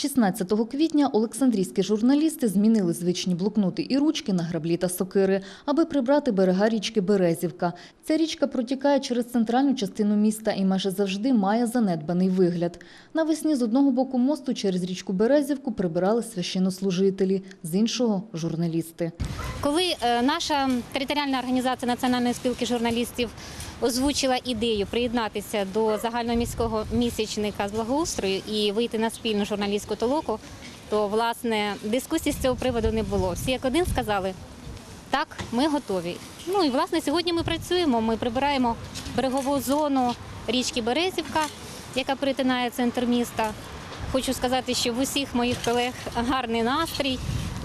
16 квітня олександрійські журналісти змінили звичні блокноти і ручки на граблі та сокири, аби прибрати берега річки Березівка. Ця річка протікає через центральну частину міста і майже завжди має занедбаний вигляд. Навесні з одного боку мосту через річку Березівку прибирали священнослужителі, з іншого – журналісти. Коли е, наша територіальна організація Національної спілки журналістів озвучила ідею приєднатися до загальноміського місячника з благоустрою і вийти на спільну журналістську толоку, то власне дискусій з цього приводу не було. Всі як один сказали, так, ми готові. Ну і власне сьогодні ми працюємо. Ми прибираємо берегову зону річки Березівка, яка перетинає центр міста. Хочу сказати, що в усіх моїх колег гарний настрій.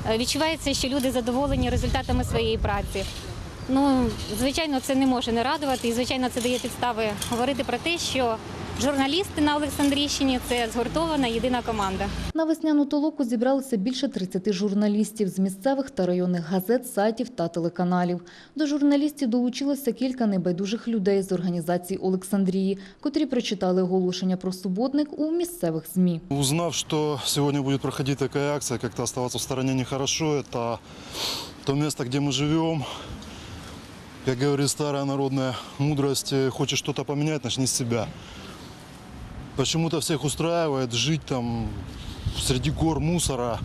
Е, Відчувається, що люди задоволені результатами своєї праці. Ну, звичайно, це не може не радувати, і звичайно, це дає підстави говорити про те, що журналісти на Олександрійщині це згуртована єдина команда. На весняну толоку зібралися більше 30 журналістів з місцевих та районних газет, сайтів та телеканалів. До журналістів долучилося кілька небайдужих людей з організації Олександрії, котрі прочитали оголошення про суботник у місцевих ЗМІ. Узнав, что сегодня будет проходить такая акция, как-то оставаться в стороне нехорошо, это то место, где мы живем. Как говорит старая народная мудрость, э, хочешь что-то поменять, начни с себя. Почему-то всех устраивает жить там среди гор мусора.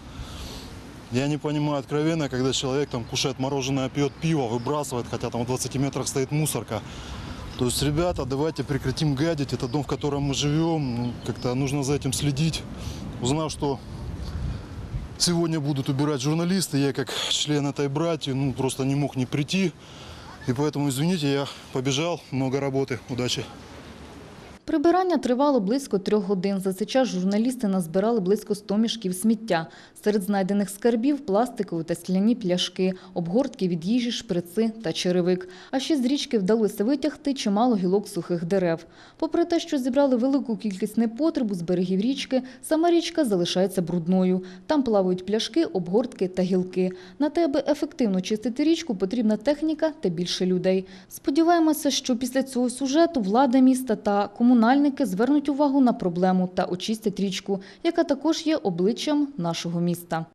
Я не понимаю откровенно, когда человек там кушает мороженое, пьет пиво, выбрасывает, хотя там в 20 метрах стоит мусорка. То есть, ребята, давайте прекратим гадить. Это дом, в котором мы живем. Ну, Как-то нужно за этим следить. Узнав, что сегодня будут убирать журналисты, я как член этой братьи, ну, просто не мог не прийти. И поэтому, извините, я побежал. Много работы. Удачи. Прибирання тривало близько трьох годин. За цей час журналісти назбирали близько 100 мішків сміття. Серед знайдених скарбів – пластикові та скляні пляшки, обгортки від їжі, шприци та черевик. А ще з річки вдалося витягти чимало гілок сухих дерев. Попри те, що зібрали велику кількість непотребу з берегів річки, сама річка залишається брудною. Там плавають пляшки, обгортки та гілки. На те, аби ефективно чистити річку, потрібна техніка та більше людей. Сподіваємося, що після цього сюжету влада міста та комунальники звернуть увагу на проблему та очистять річку, яка також є обличчям нашого міста.